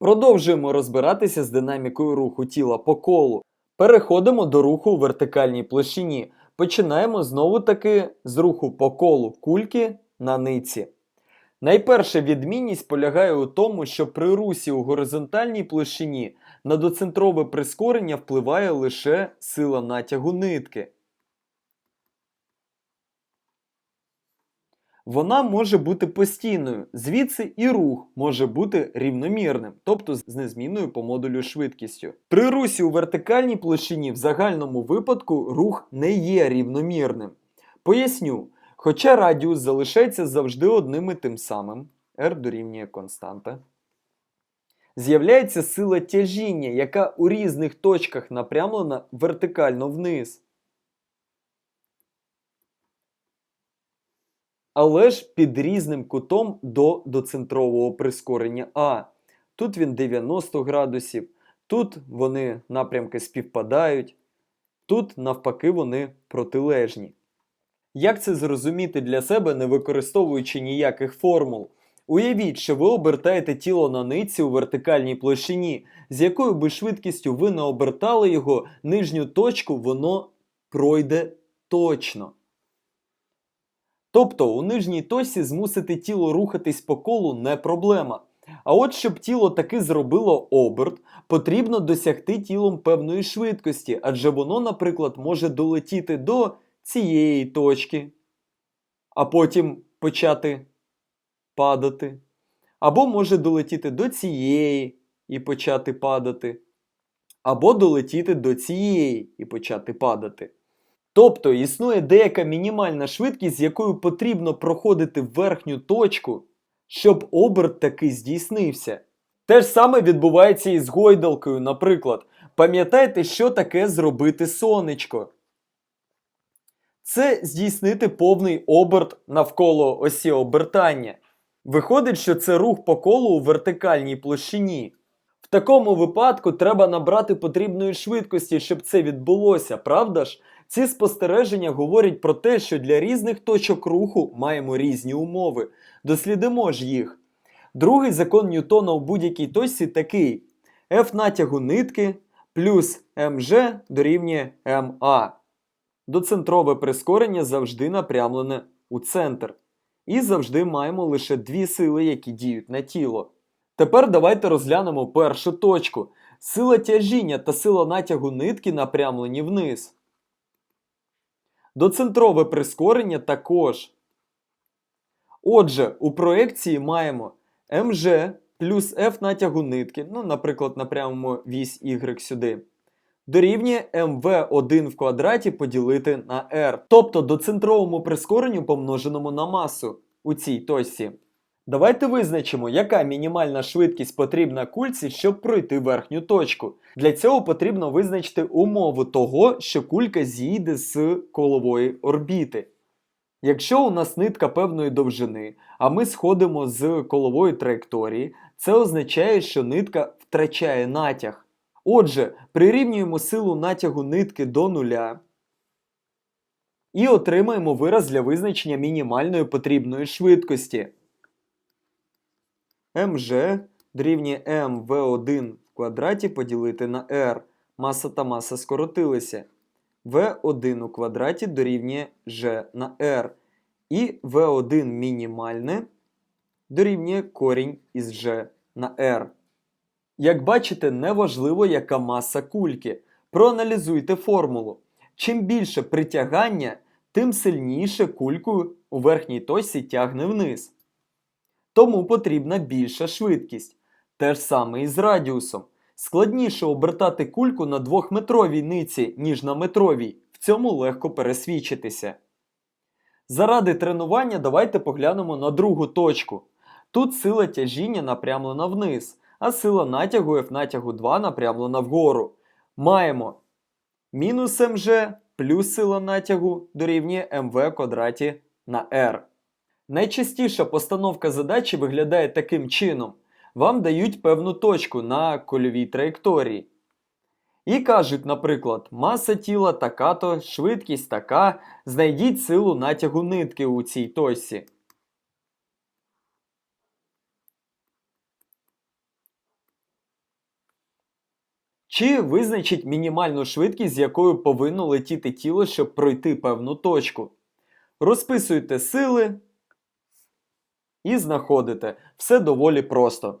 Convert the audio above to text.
Продовжуємо розбиратися з динамікою руху тіла по колу. Переходимо до руху у вертикальній площині. Починаємо знову таки з руху по колу кульки на ниці. Найперша відмінність полягає у тому, що при русі у горизонтальній площині на доцентрове прискорення впливає лише сила натягу нитки. Вона може бути постійною, звідси і рух може бути рівномірним, тобто з незмінною по модулю швидкістю. При русі у вертикальній площині в загальному випадку рух не є рівномірним. Поясню, хоча радіус залишається завжди одним і тим самим, r дорівнює константа. З'являється сила тяжіння, яка у різних точках напрямлена вертикально вниз. Але ж під різним кутом до доцентрового прискорення А. Тут він 90 градусів, тут вони напрямки співпадають, тут, навпаки, вони протилежні. Як це зрозуміти для себе, не використовуючи ніяких формул? Уявіть, що ви обертаєте тіло на ниці у вертикальній площині, з якою би швидкістю ви не обертали його, нижню точку воно пройде точно. Тобто у нижній точці змусити тіло рухатись по колу не проблема. А от щоб тіло таки зробило оберт, потрібно досягти тілом певної швидкості, адже воно, наприклад, може долетіти до цієї точки, а потім почати падати. Або може долетіти до цієї і почати падати. Або долетіти до цієї і почати падати. Тобто існує деяка мінімальна швидкість, з якою потрібно проходити верхню точку, щоб оберт таки здійснився. Те ж саме відбувається і з гойдалкою, наприклад. Пам'ятаєте, що таке зробити сонечко? Це здійснити повний оберт навколо осі обертання. Виходить, що це рух по колу у вертикальній площині. В такому випадку треба набрати потрібної швидкості, щоб це відбулося, правда ж? Ці спостереження говорять про те, що для різних точок руху маємо різні умови. Дослідимо ж їх. Другий закон Ньютона у будь-якій точці такий: F натягу нитки плюс МЖ дорівнює МА. Доцентрове прискорення завжди напрямлене у центр. І завжди маємо лише дві сили, які діють на тіло. Тепер давайте розглянемо першу точку. Сила тяжіння та сила натягу нитки напрямлені вниз. Доцентрове прискорення також. Отже, у проекції маємо МЖ плюс F натягу нитки, ну, наприклад, напрямимо вісь Y сюди. Дорівнює МВ1 в квадраті поділити на R. Тобто доцентровому прискоренню помноженому на масу у цій точці. Давайте визначимо, яка мінімальна швидкість потрібна кульці, щоб пройти верхню точку. Для цього потрібно визначити умову того, що кулька зійде з колової орбіти. Якщо у нас нитка певної довжини, а ми сходимо з колової траєкторії, це означає, що нитка втрачає натяг. Отже, прирівнюємо силу натягу нитки до нуля і отримаємо вираз для визначення мінімальної потрібної швидкості МЖ дорівнює МВ1 в квадраті поділити на R. Маса та маса скоротилися. В1 у квадраті дорівнює G на R. І В1 мінімальне дорівнює корінь із G на R. Як бачите, неважливо, яка маса кульки. Проаналізуйте формулу. Чим більше притягання, тим сильніше кульку у верхній точці тягне вниз тому потрібна більша швидкість. Те ж саме і з радіусом. Складніше обертати кульку на двохметровій ниці, ніж на метровій, в цьому легко пересвідчитися. Заради тренування давайте поглянемо на другу точку. Тут сила тяжіння напрямлена вниз, а сила натягу F натягу 2 напрямлена вгору. Маємо мінус МЖ плюс сила натягу дорівнює МВ квадраті на R. Найчастіша постановка задачі виглядає таким чином: вам дають певну точку на кольовій траєкторії. І кажуть, наприклад, маса тіла така-то, швидкість така, знайдіть силу натягу нитки у цій точці. Чи визначить мінімальну швидкість, з якою повинно летіти тіло, щоб пройти певну точку. Розписуйте сили і знаходите. Все доволі просто.